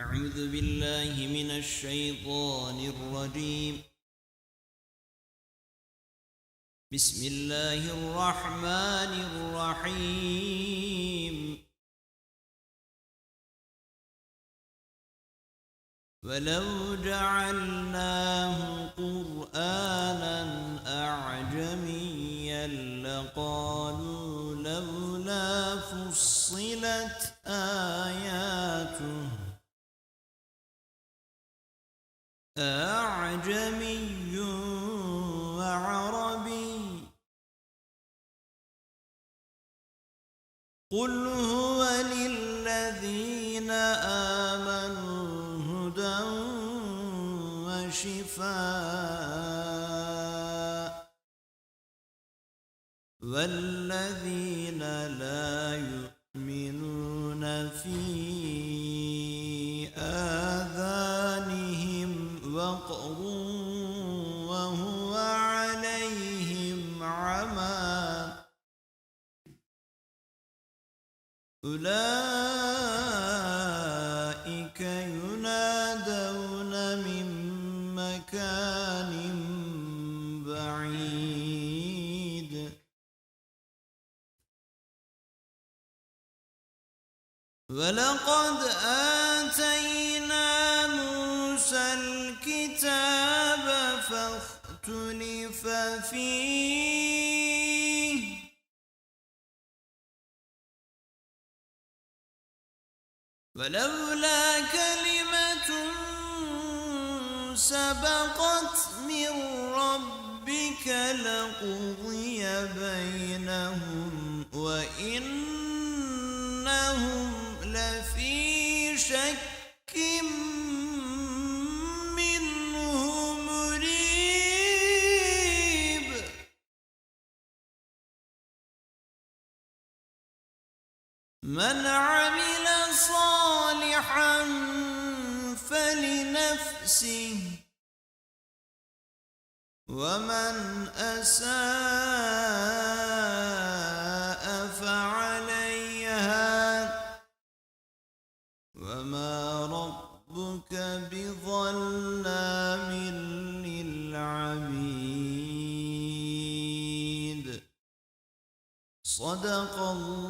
أعوذ بالله من الشيطان الرجيم. بسم الله الرحمن الرحيم. ولو جعلناه قرآنا أعجميا لقالوا لولا فصلت آياته أعجمي وعربي. قل هو للذين آمنوا هدى وشفاء والذين لا أولئك ينادون من مكان بعيد. ولقد آتينا موسى الكتاب فاختلف فيه. ولولا كلمة سبقت من ربك لقضي بينهم وإنهم لفي شك من عمل صالحا فلنفسه ومن أساء فعليها وما ربك بظلام للعبيد. صدق الله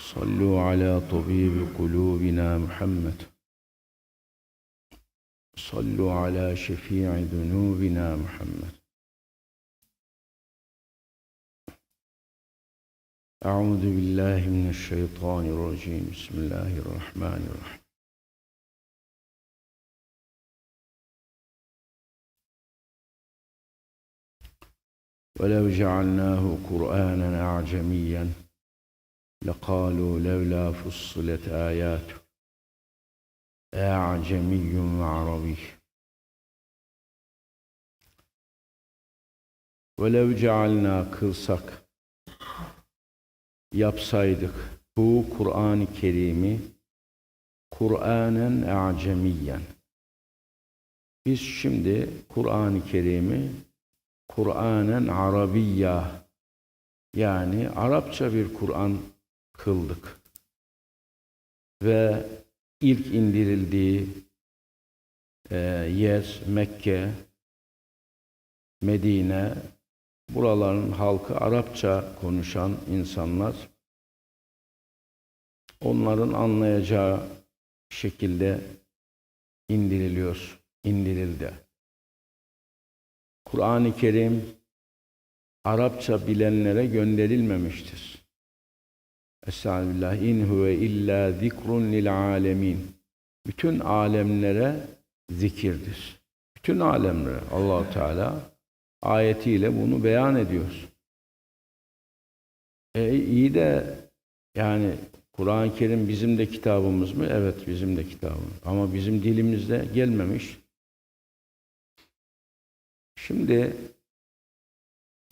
صلوا على طبيب قلوبنا محمد. صلوا على شفيع ذنوبنا محمد. أعوذ بالله من الشيطان الرجيم. بسم الله الرحمن الرحيم. ولو جعلناه قرآنا أعجميا لقالوا لولا فصلت آياته أعجمي وعربي ولو جعلنا kılsak yapsaydık bu Kur'an-ı Kerim'i Kur'anen a'cemiyen biz şimdi Kur'an-ı Kerim'i Kur'anen Arabiyya yani Arapça bir Kur'an kıldık. Ve ilk indirildiği e, yer Mekke, Medine, buraların halkı Arapça konuşan insanlar onların anlayacağı şekilde indiriliyor, indirildi. Kur'an-ı Kerim Arapça bilenlere gönderilmemiştir. Estağfirullah. İn huve illa zikrun lil alemin. Bütün alemlere zikirdir. Bütün alemlere Allahu Teala ayetiyle bunu beyan ediyor. E, iyi de yani Kur'an-ı Kerim bizim de kitabımız mı? Evet bizim de kitabımız. Ama bizim dilimizde gelmemiş. Şimdi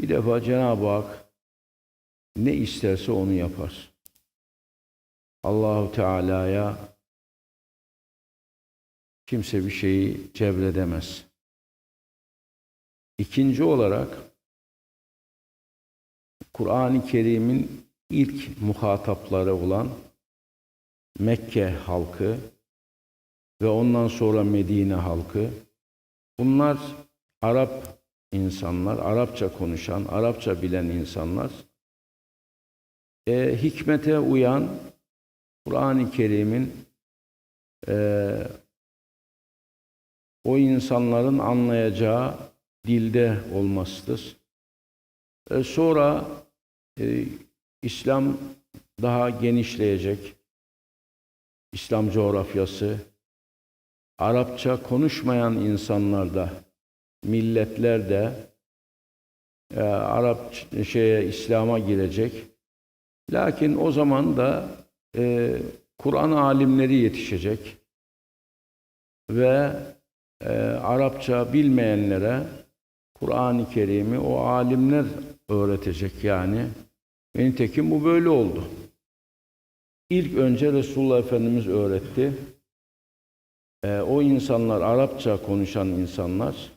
bir defa Cenab-ı Hak ne isterse onu yapar. Allahu Teala'ya kimse bir şeyi cevredemez. İkinci olarak Kur'an-ı Kerim'in ilk muhatapları olan Mekke halkı ve ondan sonra Medine halkı bunlar Arap insanlar, Arapça konuşan, Arapça bilen insanlar e, hikmete uyan Kur'an-ı Kerim'in e, o insanların anlayacağı dilde olmasıdır. E, sonra e, İslam daha genişleyecek. İslam coğrafyası, Arapça konuşmayan insanlar da, milletler de e, Arap şeye İslam'a girecek. Lakin o zaman da e, Kur'an alimleri yetişecek ve e, Arapça bilmeyenlere Kur'an-ı Kerim'i o alimler öğretecek yani. Ve nitekim bu böyle oldu. İlk önce Resulullah Efendimiz öğretti. E, o insanlar, Arapça konuşan insanlar,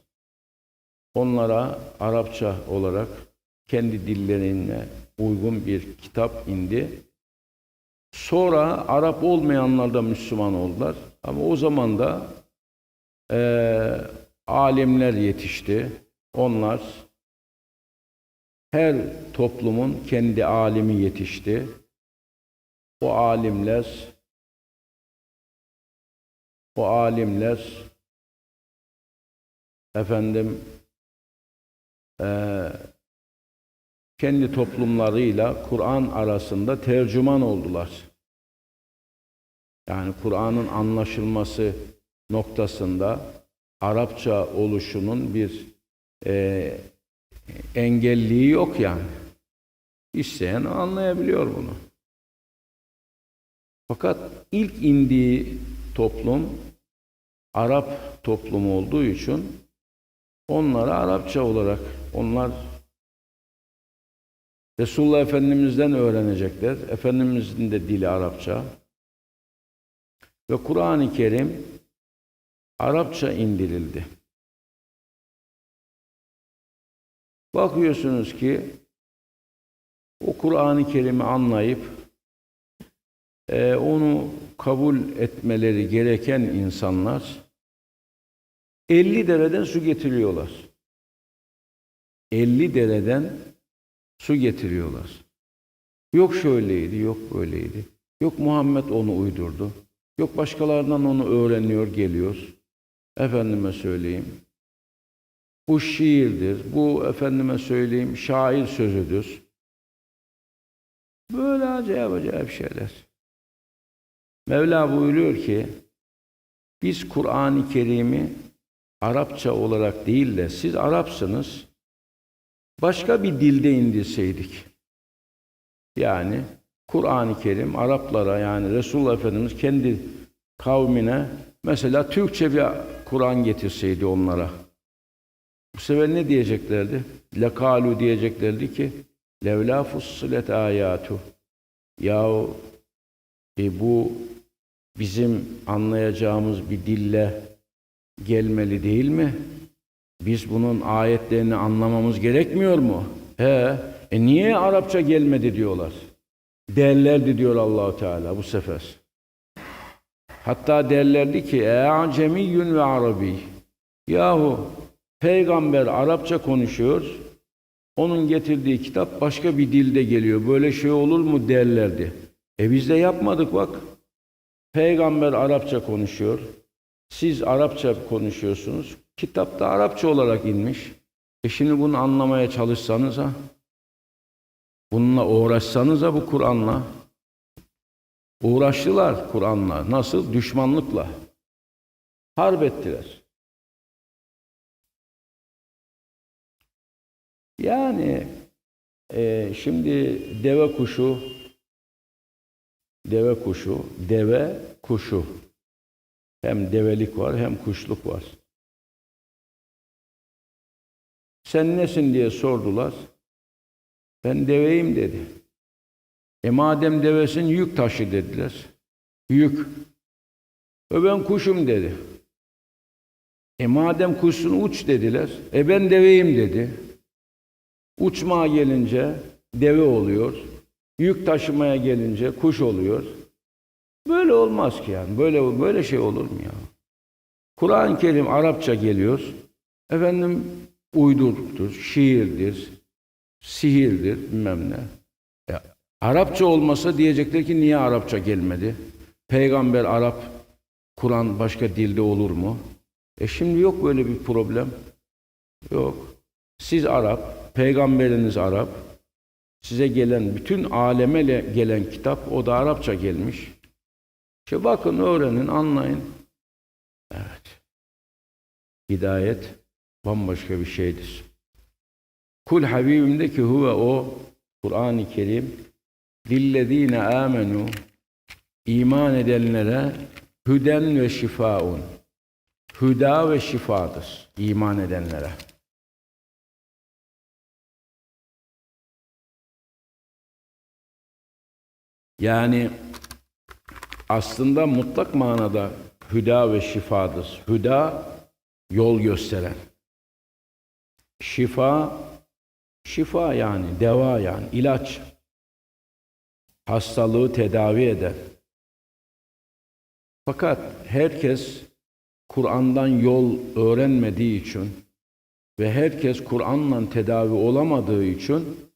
onlara Arapça olarak kendi dillerine uygun bir kitap indi. Sonra Arap olmayanlar da Müslüman oldular. Ama o zaman da e, alimler yetişti. Onlar her toplumun kendi alimi yetişti. O alimler o alimler efendim eee kendi toplumlarıyla Kur'an arasında tercüman oldular. Yani Kur'an'ın anlaşılması noktasında Arapça oluşunun bir e, engelliği yok yani. İsteyen anlayabiliyor bunu. Fakat ilk indiği toplum Arap toplumu olduğu için onlara Arapça olarak onlar Resulullah Efendimiz'den öğrenecekler. Efendimiz'in de dili Arapça. Ve Kur'an-ı Kerim Arapça indirildi. Bakıyorsunuz ki o Kur'an-ı Kerim'i anlayıp e, onu kabul etmeleri gereken insanlar 50 dereden su getiriyorlar. 50 dereden su getiriyorlar. Yok şöyleydi, yok böyleydi. Yok Muhammed onu uydurdu. Yok başkalarından onu öğreniyor, geliyor. Efendime söyleyeyim. Bu şiirdir. Bu efendime söyleyeyim şair sözüdür. Böyle acayip acayip şeyler. Mevla buyuruyor ki biz Kur'an-ı Kerim'i Arapça olarak değil de siz Arapsınız başka bir dilde indirseydik. Yani Kur'an-ı Kerim Araplara yani Resulullah Efendimiz kendi kavmine mesela Türkçe bir Kur'an getirseydi onlara. Bu sefer ne diyeceklerdi? Lekalu diyeceklerdi ki levla fussilet ayatu. Yahu e bu bizim anlayacağımız bir dille gelmeli değil mi? Biz bunun ayetlerini anlamamız gerekmiyor mu? He, e niye Arapça gelmedi diyorlar. Derlerdi diyor Allahu Teala bu sefer. Hatta derlerdi ki e acemiyyün ve arabi. Yahu peygamber Arapça konuşuyor. Onun getirdiği kitap başka bir dilde geliyor. Böyle şey olur mu derlerdi. E biz de yapmadık bak. Peygamber Arapça konuşuyor. Siz Arapça konuşuyorsunuz. Kitapta Arapça olarak inmiş. E şimdi bunu anlamaya çalışsanız ha, bununla uğraşsanız ha bu Kur'an'la. Uğraştılar Kur'an'la. Nasıl? Düşmanlıkla. Harp ettiler. Yani e, şimdi deve kuşu, deve kuşu, deve kuşu. Hem develik var hem kuşluk var. Sen nesin diye sordular. Ben deveyim dedi. E madem devesin yük taşı dediler. Yük. E ben kuşum dedi. E madem kuşsun uç dediler. E ben deveyim dedi. Uçmaya gelince deve oluyor. Yük taşımaya gelince kuş oluyor. Böyle olmaz ki yani. Böyle böyle şey olur mu ya? Kur'an-ı Kerim Arapça geliyor. Efendim uyduruktur, şiirdir, sihirdir, bilmem ne. E, Arapça olmasa diyecekler ki niye Arapça gelmedi? Peygamber Arap, Kur'an başka dilde olur mu? E şimdi yok böyle bir problem. Yok. Siz Arap, peygamberiniz Arap. Size gelen bütün aleme le- gelen kitap o da Arapça gelmiş. İşte bakın öğrenin, anlayın. Evet. Hidayet bambaşka bir şeydir. Kul Habibim de ki huve o Kur'an-ı Kerim lillezine amenu iman edenlere hüden ve şifaun hüda ve şifadır iman edenlere. Yani aslında mutlak manada hüda ve şifadır. Hüda yol gösteren. Şifa şifa yani deva yani ilaç. Hastalığı tedavi eden. Fakat herkes Kur'an'dan yol öğrenmediği için ve herkes Kur'an'la tedavi olamadığı için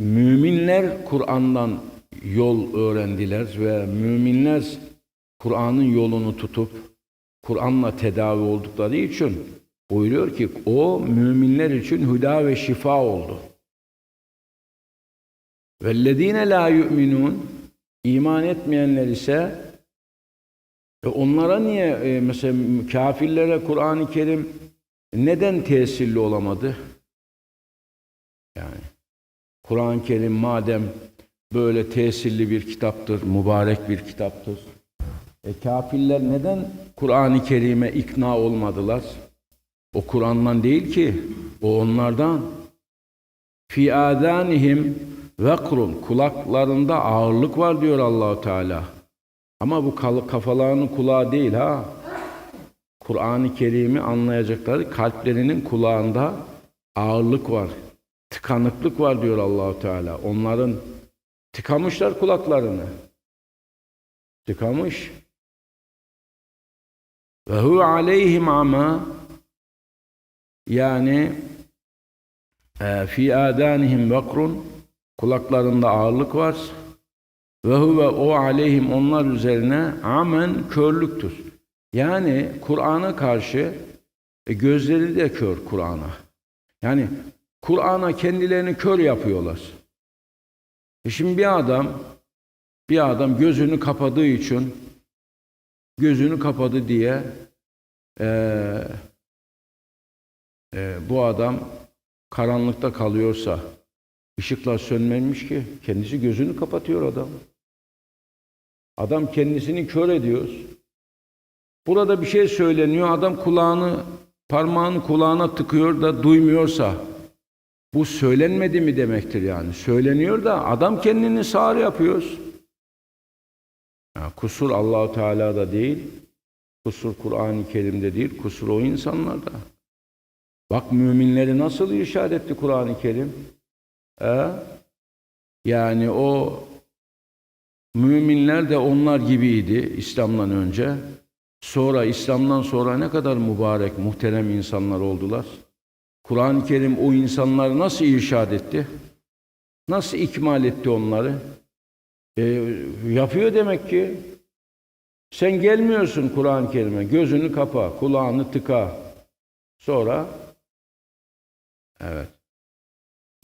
müminler Kur'an'dan yol öğrendiler ve müminler Kur'an'ın yolunu tutup Kur'an'la tedavi oldukları için buyuruyor ki o müminler için hüda ve şifa oldu. Vellezine la yu'minun iman etmeyenler ise e onlara niye e, mesela kafirlere Kur'an-ı Kerim neden tesirli olamadı? Yani Kur'an-ı Kerim madem böyle tesirli bir kitaptır, mübarek bir kitaptır. E kafirler neden Kur'an-ı Kerim'e ikna olmadılar? O Kur'an'dan değil ki, o onlardan. Fi adanihim vekrun kulaklarında ağırlık var diyor Allahu Teala. Ama bu kafalarının kulağı değil ha. Kur'an-ı Kerim'i anlayacakları kalplerinin kulağında ağırlık var. Tıkanıklık var diyor Allahu Teala. Onların tıkamışlar kulaklarını. Tıkamış. Ve hu aleyhim ama yani e, fi adanihim vakrun kulaklarında ağırlık var. Ve huve o aleyhim onlar üzerine amen körlüktür. Yani Kur'an'a karşı e, gözleri de kör Kur'an'a. Yani Kur'an'a kendilerini kör yapıyorlar. E şimdi bir adam bir adam gözünü kapadığı için gözünü kapadı diye eee, e, bu adam karanlıkta kalıyorsa ışıklar sönmemiş ki kendisi gözünü kapatıyor adam. Adam kendisini kör ediyor. Burada bir şey söyleniyor. Adam kulağını parmağını kulağına tıkıyor da duymuyorsa bu söylenmedi mi demektir yani. Söyleniyor da adam kendini sağır yapıyor. Ya kusur Allahu Teala'da değil. Kusur Kur'an-ı Kerim'de değil. Kusur o insanlarda. Bak müminleri nasıl irşad etti Kur'an-ı Kerim. E? Yani o müminler de onlar gibiydi İslam'dan önce. Sonra İslam'dan sonra ne kadar mübarek, muhterem insanlar oldular. Kur'an-ı Kerim o insanları nasıl irşad etti? Nasıl ikmal etti onları? E, yapıyor demek ki. Sen gelmiyorsun Kur'an-ı Kerim'e. Gözünü kapa, kulağını tıka. Sonra evet.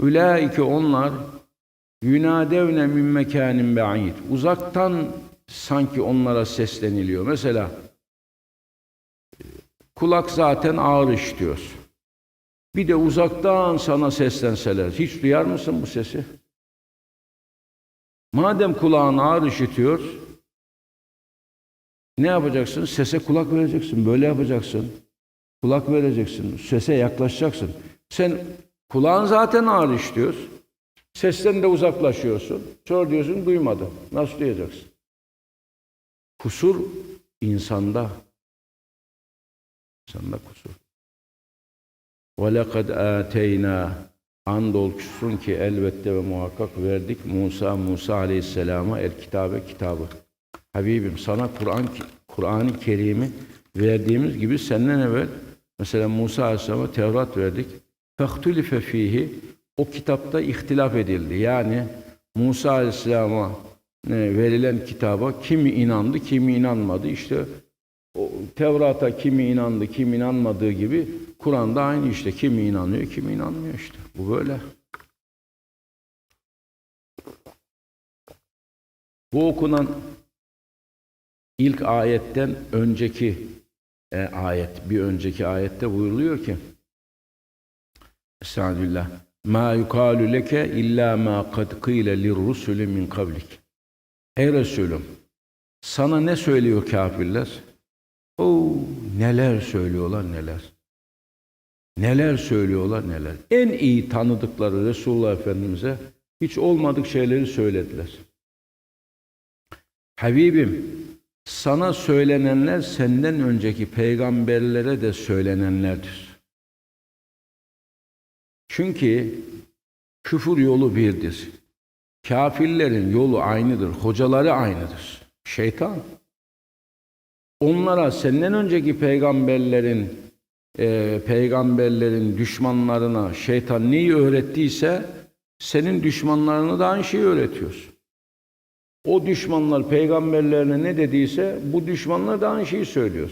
Ülaike onlar yunadevne min mekanin ba'id. Uzaktan sanki onlara sesleniliyor. Mesela kulak zaten ağır işitiyor. Bir de uzaktan sana seslenseler. Hiç duyar mısın bu sesi? Madem kulağın ağır işitiyor, ne yapacaksın? Sese kulak vereceksin. Böyle yapacaksın. Kulak vereceksin. Sese yaklaşacaksın. Sen kulağın zaten ağır işliyor. Sesten de uzaklaşıyorsun. Sonra diyorsun duymadım. Nasıl duyacaksın? Kusur insanda. İnsanda kusur. وَلَقَدْ آتَيْنَا Andolsun ki elbette ve muhakkak verdik Musa Musa Aleyhisselam'a el kitabe kitabı. Habibim sana Kur'an Kur'an-ı Kerim'i verdiğimiz gibi senden evvel mesela Musa Aleyhisselam'a Tevrat verdik. Fehtulife fihi o kitapta ihtilaf edildi. Yani Musa Aleyhisselam'a e, verilen kitaba kimi inandı, kimi inanmadı. İşte o Tevrat'a kimi inandı, kim inanmadığı gibi Kur'an'da aynı işte. Kimi inanıyor, kimi inanmıyor işte. Bu böyle. Bu okunan ilk ayetten önceki e, ayet, bir önceki ayette buyuruluyor ki Estağfirullah. Ma yukalu leke illa ma kad qile lirrusul min kablik. Ey Resulüm, sana ne söylüyor kafirler? Oo, neler söylüyorlar neler. Neler söylüyorlar neler. En iyi tanıdıkları Resulullah Efendimiz'e hiç olmadık şeyleri söylediler. Habibim, sana söylenenler senden önceki peygamberlere de söylenenlerdir. Çünkü küfür yolu birdir. Kafirlerin yolu aynıdır, hocaları aynıdır. Şeytan. Onlara senden önceki peygamberlerin e, peygamberlerin düşmanlarına şeytan neyi öğrettiyse senin düşmanlarına da aynı şeyi öğretiyor. O düşmanlar peygamberlerine ne dediyse bu düşmanlar da aynı şeyi söylüyor.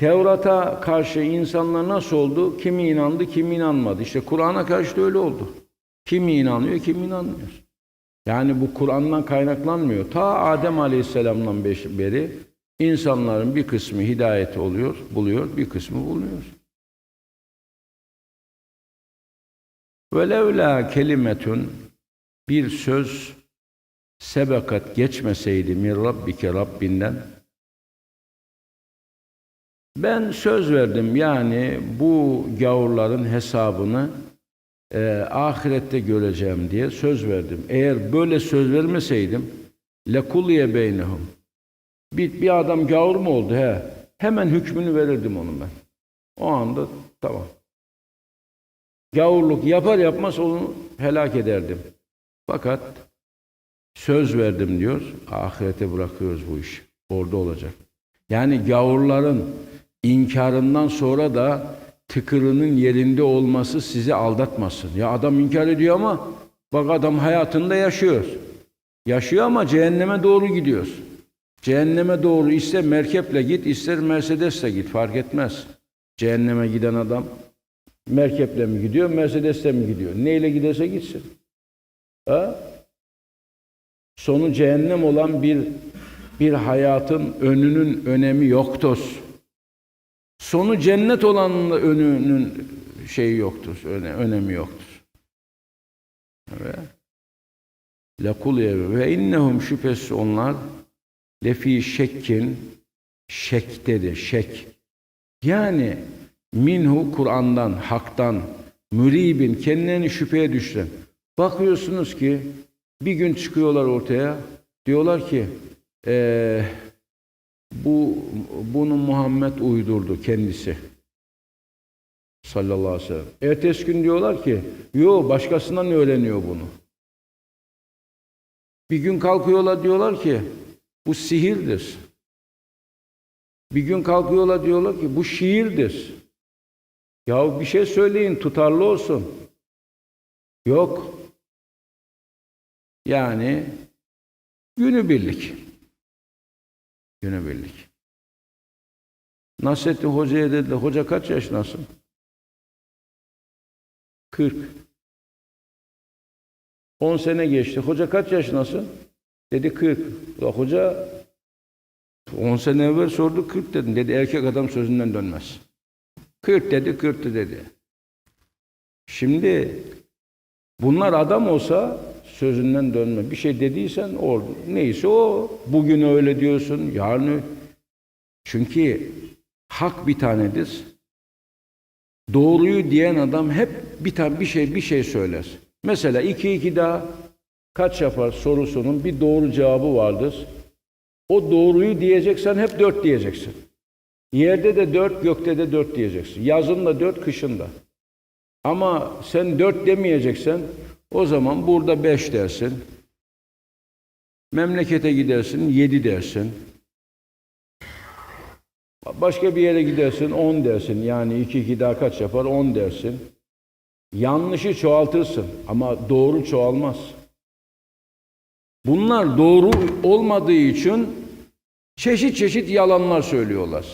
Tevrat'a karşı insanlar nasıl oldu? Kimi inandı, kimi inanmadı. İşte Kur'an'a karşı da öyle oldu. Kimi inanıyor, kimi inanmıyor. Yani bu Kur'an'dan kaynaklanmıyor. Ta Adem Aleyhisselam'dan beri insanların bir kısmı hidayet oluyor, buluyor, bir kısmı buluyor. Velevla kelimetun bir söz sebekat geçmeseydi min rabbike Rabbinden ben söz verdim yani bu gavurların hesabını e, ahirette göreceğim diye söz verdim. Eğer böyle söz vermeseydim lekuliye beynehum bir, bir adam gavur mu oldu he? Hemen hükmünü verirdim onun ben. O anda tamam. Gavurluk yapar yapmaz onu helak ederdim. Fakat söz verdim diyor. Ahirete bırakıyoruz bu iş. Orada olacak. Yani gavurların inkarından sonra da tıkırının yerinde olması sizi aldatmasın. Ya adam inkar ediyor ama bak adam hayatında yaşıyor. Yaşıyor ama cehenneme doğru gidiyor. Cehenneme doğru ister merkeple git, ister Mercedes'le git fark etmez. Cehenneme giden adam merkeple mi gidiyor, Mercedes'le mi gidiyor? Neyle giderse gitsin. Ha? Sonu cehennem olan bir bir hayatın önünün önemi yoktur. Sonu cennet olanın önünün şeyi yoktur, öne, önemi yoktur. Evet. Lekul ve innehum şüphesiz onlar lefi şekkin şektedir, şek. Yani minhu Kur'an'dan, haktan, müribin, kendilerini şüpheye düşüren. Bakıyorsunuz ki bir gün çıkıyorlar ortaya, diyorlar ki ee, bu bunu Muhammed uydurdu kendisi. Sallallahu aleyhi ve sellem. Ertesi gün diyorlar ki, yo başkasından öğreniyor bunu. Bir gün kalkıyorlar diyorlar ki, bu sihirdir. Bir gün kalkıyorlar diyorlar ki bu şiirdir. Ya bir şey söyleyin tutarlı olsun. Yok. Yani günübirlik. Günübirlik. Nasrettin Hoca'ya dediler, hoca kaç yaşındasın? 40. 10 sene geçti. Hoca kaç yaşındasın? Dedi 40. Ya hoca 10 sene evvel sordu 40 dedim. Dedi erkek adam sözünden dönmez. 40 dedi 40 dedi. Şimdi bunlar adam olsa sözünden dönme. Bir şey dediysen o neyse o. Bugün öyle diyorsun, yarın. Çünkü hak bir tanedir. Doğruyu diyen adam hep bir tane bir şey bir şey söyler. Mesela iki iki daha kaç yapar sorusunun bir doğru cevabı vardır. O doğruyu diyeceksen hep dört diyeceksin. Yerde de dört, gökte de dört diyeceksin. Yazın da dört, kışın da. Ama sen dört demeyeceksen o zaman burada beş dersin. Memlekete gidersin yedi dersin. Başka bir yere gidersin 10 dersin. Yani 2 2 daha kaç yapar? 10 dersin. Yanlışı çoğaltırsın ama doğru çoğalmaz. Bunlar doğru olmadığı için çeşit çeşit yalanlar söylüyorlar.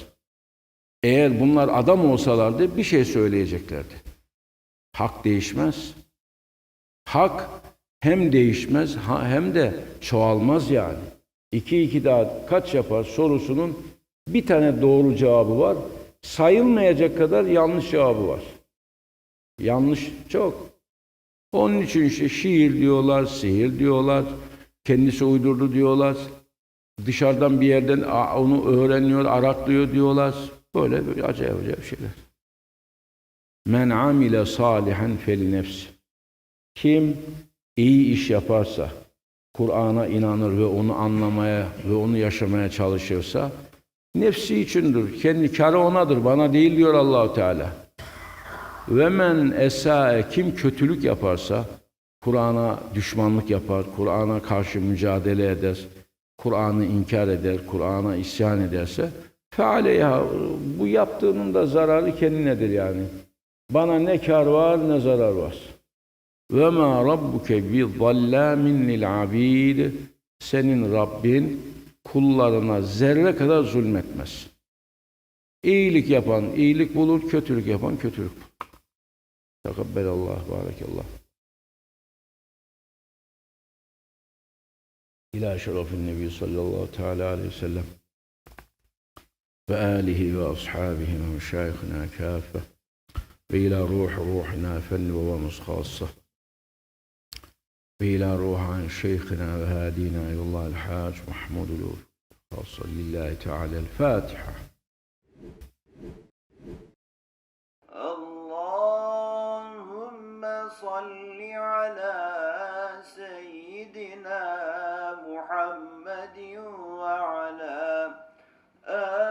Eğer bunlar adam olsalardı bir şey söyleyeceklerdi. Hak değişmez. Hak hem değişmez hem de çoğalmaz yani. 2 2 daha kaç yapar sorusunun bir tane doğru cevabı var. Sayılmayacak kadar yanlış cevabı var. Yanlış çok. Onun için işte şiir diyorlar, sihir diyorlar, kendisi uydurdu diyorlar. Dışarıdan bir yerden onu öğreniyor, araklıyor diyorlar. Böyle böyle acayip acayip şeyler. Men amile salihan feli nefsi. Kim iyi iş yaparsa, Kur'an'a inanır ve onu anlamaya ve onu yaşamaya çalışırsa nefsi içindir. Kendi karı onadır. Bana değil diyor Allahu Teala. Ve men esae kim kötülük yaparsa Kur'an'a düşmanlık yapar, Kur'an'a karşı mücadele eder, Kur'an'ı inkar eder, Kur'an'a isyan ederse fealeyha bu yaptığının da zararı kendinedir yani. Bana ne kar var ne zarar var. Ve ma rabbuke bi zallamin lil abid. Senin Rabbin kullarına zerre kadar zulmetmez. İyilik yapan iyilik bulur, kötülük yapan kötülük bulur. Tekabbelallah, barekallah. İlâ şerefin nebi sallallahu teala aleyhi ve sellem ve âlihi ve ashabihi ve meşâihina kâfe ve ilâ ruh ruhina fenni ve vamız khâssah إلى روح عن شيخنا وهادينا إلى الله الحاج محمود الوفي وصل لله تعالى الفاتحة. اللهم صل على سيدنا محمد وعلى آله